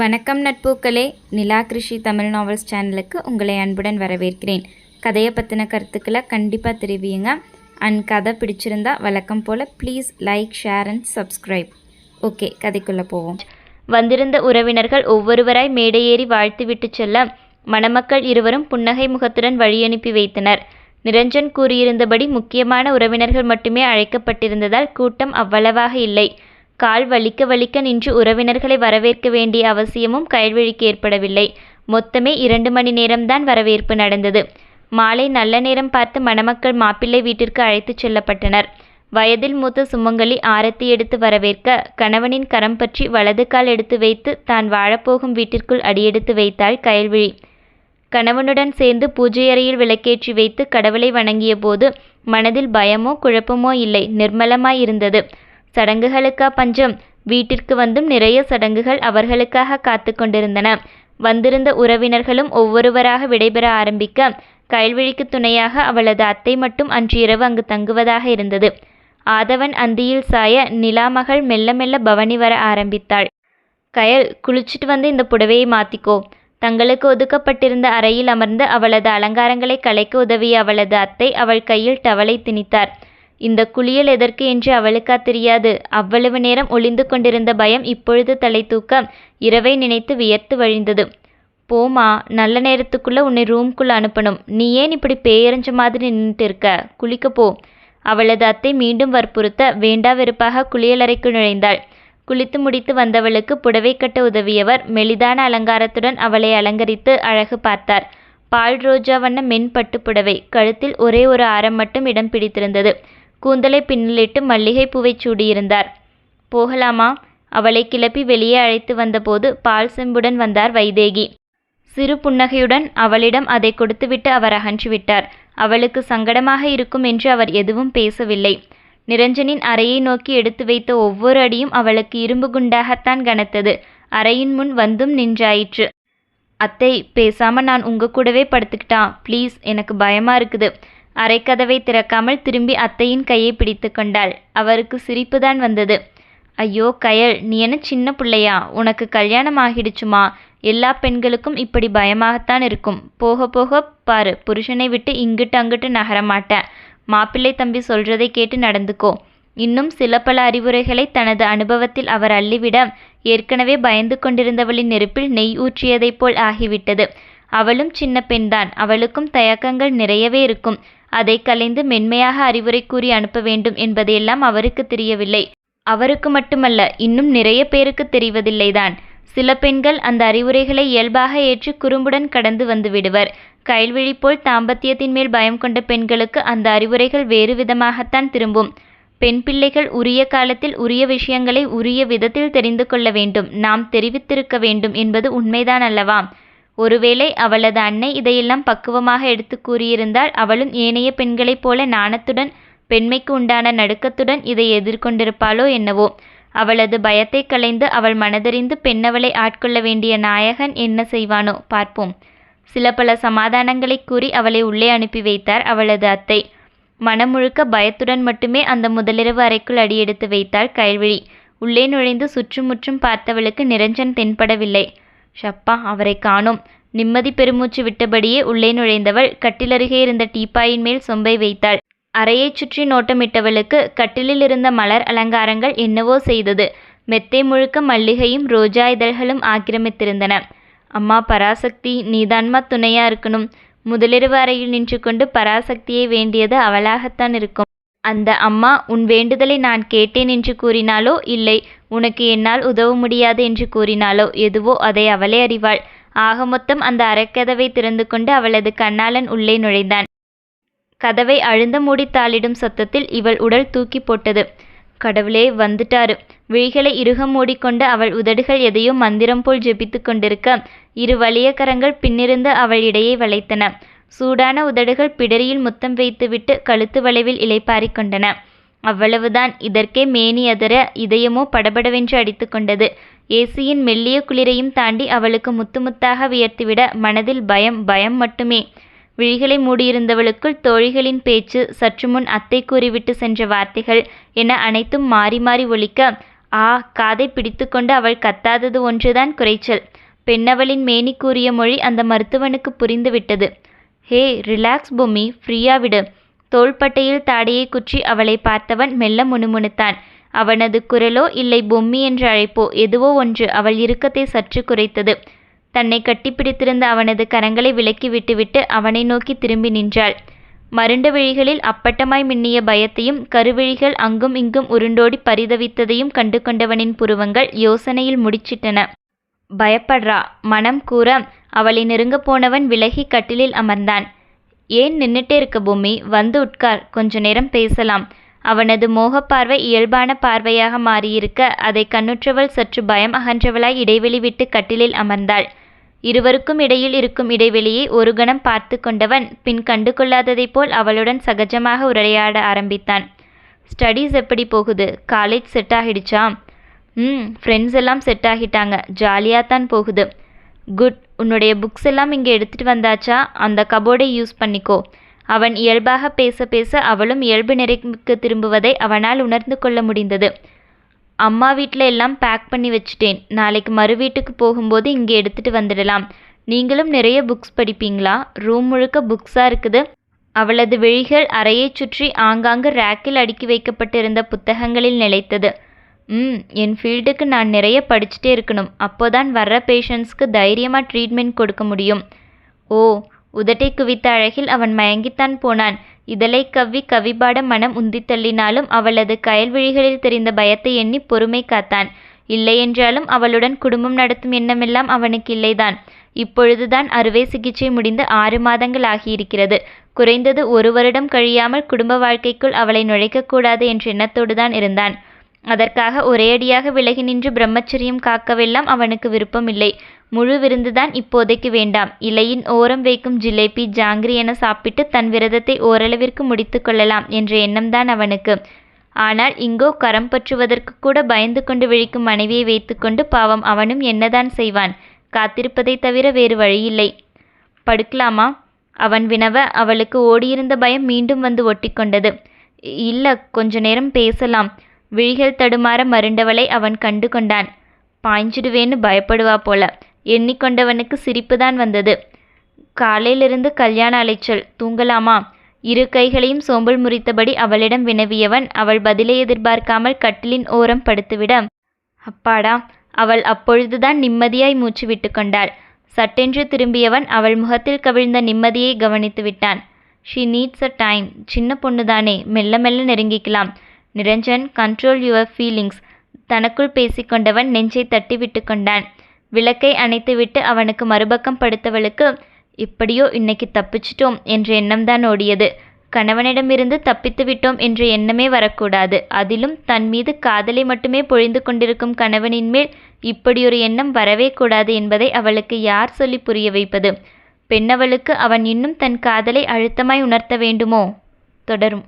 வணக்கம் நட்பூக்களே. நிலா கிருஷி தமிழ் நாவல்ஸ் சேனலுக்கு உங்களை அன்புடன் வரவேற்கிறேன். கதையை பற்றின கருத்துக்களை கண்டிப்பாக தெரிவியுங்க. அண்ட் கதை பிடிச்சிருந்தா வழக்கம் போல் please like share and subscribe okay கதைக்குள்ளே போவோம். வந்திருந்த உறவினர்கள் ஒவ்வொருவராய் மேடையேறி வாழ்த்துவிட்டு செல்ல மணமக்கள் இருவரும் புன்னகை முகத்துடன் வழியனுப்பி வைத்தனர். நிரஞ்சன் கூறியிருந்தபடி முக்கியமான உறவினர்கள் மட்டுமே அழைக்கப்பட்டிருந்ததால் கூட்டம் அவ்வளவாக இல்லை. கால் வலிக்க வலிக்க நின்று உறவினர்களை வரவேற்க வேண்டிய அவசியமும் கயல்விழிக்கு ஏற்படவில்லை. மொத்தமே இரண்டு மணி நேரம்தான் வரவேற்பு நடந்தது. மாலை நல்ல நேரம் பார்த்து மணமக்கள் மாப்பிள்ளை வீட்டிற்கு அழைத்துச் செல்லப்பட்டனர். வயதில் மூத்த சுமங்கலி ஆரத்தி எடுத்து வரவேற்க கணவனின் கரம் பற்றி வலது கால் எடுத்து வைத்து தான் வாழப்போகும் வீட்டிற்குள் அடியெடுத்து வைத்தாள் கயல்விழி. கணவனுடன் சேர்ந்து பூஜை அறையில் விளக்கேற்றி வைத்து கடவுளை வணங்கிய போது மனதில் பயமோ குழப்பமோ இல்லை நிர்மலமாய் இருந்தது சடங்குகளுக்கா பஞ்சம்? வீட்டிற்கு வந்தும் நிறைய சடங்குகள் அவர்களுக்காக காத்து கொண்டிருந்தன. வந்திருந்த உறவினர்களும் ஒவ்வொருவராக விடைபெற ஆரம்பிக்க கயல்விழிக்கு துணையாக அவளது அத்தை மட்டும் அன்று இரவு அங்கு தங்குவதாக இருந்தது. ஆதவன் அந்தியில் சாய நிலாமகள் மெல்ல மெல்ல பவனி வர ஆரம்பித்தாள். கயல் குளிச்சிட்டு வந்து இந்த புடவையை மாத்திக்கோ. தங்களுக்கு ஒதுக்கப்பட்டிருந்த அறையில் அமர்ந்து அவளது அலங்காரங்களை கலைக்க உதவிய அவளது அத்தை அவள் கையில் டவலை திணித்தார். இந்த குளியல் எதற்கு என்று அவளுக்கா தெரியாது. அவ்வளவு நேரம் ஒளிந்து கொண்டிருந்த பயம் இப்பொழுது தலை தூக்க இரவை நினைத்து வியர்த்து வழிந்தது. போமா நல்ல நேரத்துக்குள்ள உன்னை ரூம்குள்ள அனுப்பணும். நீ ஏன் இப்படி பேயறிஞ்ச மாதிரி நின்றுட்டு இருக்க குளிக்க போ. அவளது அத்தை மீண்டும் வற்புறுத்த வேண்டா வெறுப்பாக குளியலறைக்குள் நுழைந்தாள். குளித்து முடித்து வந்தவளுக்கு புடவை கட்ட உதவியவர் மெலிதான அலங்காரத்துடன் அவளை அலங்கரித்து அழகு பார்த்தார். பால் ரோஜா வண்ண மென் பட்டு புடவை கழுத்தில் ஒரே ஒரு ஆரம் மட்டும் இடம் பிடித்திருந்தது. கூந்தலை பின்னலிட்டு மல்லிகை பூவை சூடியிருந்தார். போகலாமா அவளை கிளப்பி வெளியே அழைத்து வந்தபோது பால் செம்புடன் வந்தார் வைதேகி. சிறு புன்னகையுடன் அவளிடம் அதை கொடுத்துவிட்டு அவர் அகன்று விட்டார் அவளுக்கு சங்கடமாக இருக்கும் என்று அவர் எதுவும் பேசவில்லை. நிரஞ்சனின் அறையை நோக்கி எடுத்து வைத்த ஒவ்வொரு அடியும் அவளுக்கு இரும்பு குண்டாகத்தான் கனத்தது. அறையின் முன் வந்தும் நின்றாயிற்று. அத்தை பேசாம நான் உங்க கூடவே படுத்துக்கிட்டான். ப்ளீஸ் எனக்கு பயமா இருக்குது. அரைக்கதவை திறக்காமல் திரும்பி அத்தையின் கையை பிடித்து கொண்டாள். அவருக்கு சிரிப்புதான் வந்தது. ஐயோ கயல் நீ என்ன சின்ன பிள்ளையா? உனக்கு கல்யாணம் ஆகிடுச்சுமா? எல்லா பெண்களுக்கும் இப்படி பயமாகத்தான் இருக்கும். போக போக பாரு புருஷனை விட்டு இங்கிட்டு அங்கிட்டு நகரமாட்டேன் மாப்பிள்ளை தம்பி சொல்றதை கேட்டு நடந்துக்கோ. இன்னும் சில பல அறிவுரைகளை தனது அனுபவத்தில் அவர் அள்ளிவிட ஏற்கனவே பயந்து கொண்டிருந்தவளின் நெருப்பில் நெய் ஊற்றியதைப் போல் ஆகிவிட்டது. அவளும் சின்ன பெண்தான். அவளுக்கும் தயக்கங்கள் நிறையவே இருக்கும். அதை கலைந்து மென்மையாக அறிவுரை கூறி அனுப்ப வேண்டும் என்பதையெல்லாம் அவருக்கு தெரியவில்லை. அவருக்கு மட்டுமல்ல இன்னும் நிறைய பேருக்கு தெரிவதில்லைதான். சில பெண்கள் அந்த அறிவுரைகளை இயல்பாக ஏற்று குறும்புடன் கடந்து வந்து விடுவர். கைல்விழி போல் தாம்பத்தியத்தின் மேல் பயம் கொண்ட பெண்களுக்கு அந்த அறிவுரைகள் வேறு விதமாகத்தான் திரும்பும். பெண் பிள்ளைகள் உரிய காலத்தில் உரிய விஷயங்களை உரிய விதத்தில் தெரிந்து கொள்ள வேண்டும். நாம் தெரிவித்திருக்க வேண்டும் என்பது உண்மைதான் அல்லவா? ஒருவேளை அவளது அன்னை இதையெல்லாம் பக்குவமாக எடுத்து கூறியிருந்தால் அவளும் ஏனைய பெண்களைப் போல நாணத்துடன் பெண்மைக்கு உண்டான நடுக்கத்துடன் இதை எதிர்கொண்டிருப்பாளோ என்னவோ. அவளது பயத்தை களைந்து அவள் மனதறிந்து பெண்ணவளை ஆட்கொள்ள வேண்டிய நாயகன் என்ன செய்வானோ பார்ப்போம். சில பல சமாதானங்களை கூறி அவளை உள்ளே அனுப்பி வைத்தார் அவளது அத்தை. மனம் முழுக்க பயத்துடன் மட்டுமே அந்த முதலிரவு அறைக்குள் அடியெடுத்து வைத்தாள் கயல்விழி. உள்ளே நுழைந்து சுற்றுமுற்றும் பார்த்தவளுக்கு நிரஞ்சன் தென்படவில்லை. ஷப்பா அவரை காணோம். நிம்மதி பெருமூச்சு விட்டபடியே உள்ளே நுழைந்தவள் கட்டிலருகே இருந்த டீப்பாயின் மேல் சொம்பை வைத்தாள். அறையைச் சுற்றி நோட்டமிட்டவளுக்கு கட்டிலில் இருந்த மலர் அலங்காரங்கள் என்னவோ செய்தது. மெத்தை முழுக்க மல்லிகையும் ரோஜா இதழ்களும் ஆக்கிரமித்திருந்தன. அம்மா பராசக்தி நீதான்மா துணையா இருக்கணும். முதலிரவு அறையில் நின்று கொண்டு பராசக்தியை வேண்டியது அவளாகத்தான் இருக்கும். அந்த அம்மா உன் வேண்டுதலை நான் கேட்டேன் என்று கூறினாலோ? இல்லை. உனக்கு என்னால் உதவ முடியாது என்று கூறினாலோ? எதுவோ அதை அவளே அறிவாள். ஆக மொத்தம் அந்த அரைக்கதவை திறந்து கொண்டு அவளது கண்ணாளன் உள்ளே நுழைந்தான். கதவை அழுந்த மூடி தாளிடும் சத்தத்தில் இவள் உடல் தூக்கி போட்டது. கடவுளே வந்துட்டாரு. விழிகளை இறுக மூடிக்கொண்டு அவள் உதடுகள் எதையோ மந்திரம் போல் ஜெபித்து கொண்டிருக்க இரு வலிய கரங்கள் பின்னிருந்து அவள் இடையே வளைத்தன. சூடான உதடுகள் பிடரியில் முத்தம் வைத்துவிட்டு கழுத்து வளைவில் இலைப்பாரிக் கொண்டன. அவ்வளவுதான். இதற்கே மேனி அதர இதயமோ படபடவென்று அடித்துக்கொண்டது ஏசியின் மெல்லிய குளிரையும் தாண்டி அவளுக்கு முத்து முத்தாக வியர்த்துவிட மனதில் பயம் பயம் மட்டுமே. விழிகளை மூடியிருந்தவளுக்குள் தோழிகளின் பேச்சு சற்று முன் அத்தை கூறிவிட்டு சென்ற வார்த்தைகள் என அனைத்தும் மாறி மாறி ஒழிக்க ஆ காதை பிடித்துக்கொண்டு அவள் கத்தாதது ஒன்றுதான் குறைச்சல். பெண்ணவளின் மேனி கூறிய மொழி அந்த மருத்துவனுக்கு புரிந்துவிட்டது. ஹே ரிலாக்ஸ் பொம்மி ஃப்ரீயா விடு. தோள்பட்டையில் தாடையை குற்றி அவளை பார்த்தவன் மெல்ல முணுமுணுத்தான். அவனது குரலோ இல்லை பொம்மி என்று அழைப்போ எதுவோ ஒன்று அவள் இறுக்கத்தை சற்று குறைத்தது. தன்னை கட்டிப்பிடித்திருந்த அவனது கரங்களை விலக்கி விட்டுவிட்டு அவனை நோக்கி திரும்பி நின்றாள். மருண்ட விழிகளில் அப்பட்டமாய் மின்னிய பயத்தையும் கருவிழிகள் அங்கும் இங்கும் உருண்டோடி பரிதவித்ததையும் கண்டு கொண்டவனின் புருவங்கள் யோசனையில் முடிச்சிட்டன. பயப்படுறா மனம் கூற அவளை நெருங்கப் போனவன் விலகி கட்டிலில் அமர்ந்தான். ஏன் நின்னுட்டே இருக்க பூமி? வந்து உட்கார். கொஞ்ச நேரம் பேசலாம் அவனது மோகப்பார்வை இயல்பான பார்வையாக மாறியிருக்க அதை கண்ணுற்றவள் சற்று பயம் அகன்றவளாய் இடைவெளி விட்டு கட்டிலில் அமர்ந்தாள். இருவருக்கும் இடையில் இருக்கும் இடைவெளியை ஒரு கணம் பார்த்து கொண்டவன் பின் கண்டு கொள்ளாததைப் போல் அவளுடன் சகஜமாக உரையாட ஆரம்பித்தான். ஸ்டடீஸ் எப்படி போகுது? காலேஜ் செட் ஆகிடுச்சா ம் ஃப்ரெண்ட்ஸ் எல்லாம் செட் ஆகிட்டாங்க. ஜாலியாக தான் போகுது. குட் உன்னுடைய புக்ஸ் எல்லாம் இங்கே எடுத்துகிட்டு வந்தாச்சா? அந்த கபோர்டை யூஸ் பண்ணிக்கோ. அவன் இயல்பாக பேச பேச அவளும் இயல்பு நிறைக்கு திரும்புவதை அவனால் உணர்ந்து கொள்ள முடிந்தது. அம்மா வீட்டில் எல்லாம் பேக் பண்ணி வச்சுட்டேன். நாளைக்கு மறு வீட்டுக்கு போகும்போது இங்கே எடுத்துகிட்டு வந்துடலாம். நீங்களும் நிறைய புக்ஸ் படிப்பீங்களா? ரூம் முழுக்க புக்ஸாக இருக்குது. அவளது விழிகள் அறையைச் சுற்றி ஆங்காங்கு ரேக்கில் அடுக்கி வைக்கப்பட்டிருந்த புத்தகங்களில் நிலைத்தது. ம் என் ஃபீல்டுக்கு நான் நிறைய படிச்சுட்டே இருக்கணும். அப்போதான் வர்ற பேஷண்ட்ஸ்க்கு தைரியமாக ட்ரீட்மெண்ட் கொடுக்க முடியும். ஓ உதட்டை குவித்த அழகில் அவன் மயங்கித்தான் போனான். இதழை கவ்வி கவிபாட மனம் உந்தித் தள்ளினாலும் அவளது கயல்விழிகளில் தெரிந்த பயத்தை எண்ணி பொறுமை காத்தான். இல்லையென்றாலும் அவளுடன் குடும்பம் நடத்தும் எண்ணமெல்லாம் அவனுக்கு இல்லைதான். இப்பொழுதுதான் அறுவை சிகிச்சை முடிந்து ஆறு மாதங்கள் ஆகியிருக்கிறது. குறைந்தது ஒரு வருடம் கழியாமல் குடும்ப வாழ்க்கைக்குள் அவளை நுழைக்கக்கூடாது என்ற எண்ணத்தோடு தான் இருந்தான். அதற்காக ஒரேயடியாக விலகி நின்று பிரம்மச்சரியம் காக்கவெல்லாம் அவனுக்கு விருப்பமில்லை. முழு விருந்துதான் இப்போதைக்கு வேண்டாம். இலையின் ஓரம் வைக்கும் ஜிலேபி ஜாங்கிரி என சாப்பிட்டு தன் விரதத்தை ஓரளவிற்கு முடித்து கொள்ளலாம் என்ற எண்ணம்தான் அவனுக்கு. ஆனால் இங்கோ கரம் பற்றுவதற்கு கூட பயந்து கொண்டு விழிக்கும் மனைவியை வைத்துக்கொண்டு பாவம் அவனும் என்னதான் செய்வான்? காத்திருப்பதை தவிர வேறு வழியில்லை. படுக்கலாமா? அவன் வினவ அவளுக்கு ஓடியிருந்த பயம் மீண்டும் வந்து ஒட்டிக்கொண்டது. இல்ல கொஞ்ச நேரம் பேசலாம். விழிகள் தடுமாற மருண்டவளை அவன் கண்டு கொண்டான். பாய்ஞ்சிடுவேன்னு பயப்படுவா போல. எண்ணிக்கொண்டவனுக்கு சிரிப்புதான் வந்தது. காலையிலிருந்து கல்யாண அலைச்சல். தூங்கலாமா? இரு கைகளையும் சோம்பல் முறித்தபடி அவளிடம் வினவியவன் அவள் பதிலை எதிர்பார்க்காமல் கட்டிலின் ஓரம் படுத்துவிட அப்பாடா! அவள் அப்பொழுதுதான் நிம்மதியாய் மூச்சு விட்டு கொண்டாள். சட்டென்று திரும்பியவன் அவள் முகத்தில் கவிழ்ந்த நிம்மதியை கவனித்து விட்டான் ஷீ நீட்ஸ் அ டைம் சின்ன பொண்ணுதானே. மெல்ல மெல்ல நெருங்கிக்கலாம். நிரஞ்சன் கண்ட்ரோல் யுவர் ஃபீலிங்ஸ் தனக்குள் பேசிக்கொண்டவன் நெஞ்சை தட்டி விட்டு கொண்டான். விளக்கை அணைத்துவிட்டு அவனுக்கு மறுபக்கம் படுத்தவளுக்கு இப்படியோ இன்னைக்கு தப்பிச்சிட்டோம் என்ற எண்ணம்தான் ஓடியது. கணவனிடமிருந்து தப்பித்து விட்டோம் என்ற எண்ணமே வரக்கூடாது. அதிலும் தன் மீது காதலை மட்டுமே பொழிந்து கொண்டிருக்கும் கணவனின் மேல் இப்படியொரு எண்ணம் வரவே கூடாது என்பதை அவளுக்கு யார் சொல்லி புரிய வைப்பது? பெண்ணவளுக்கு அவன் இன்னும் தன் காதலை அழுத்தமாய் உணர்த்த வேண்டுமோ? தொடரும்.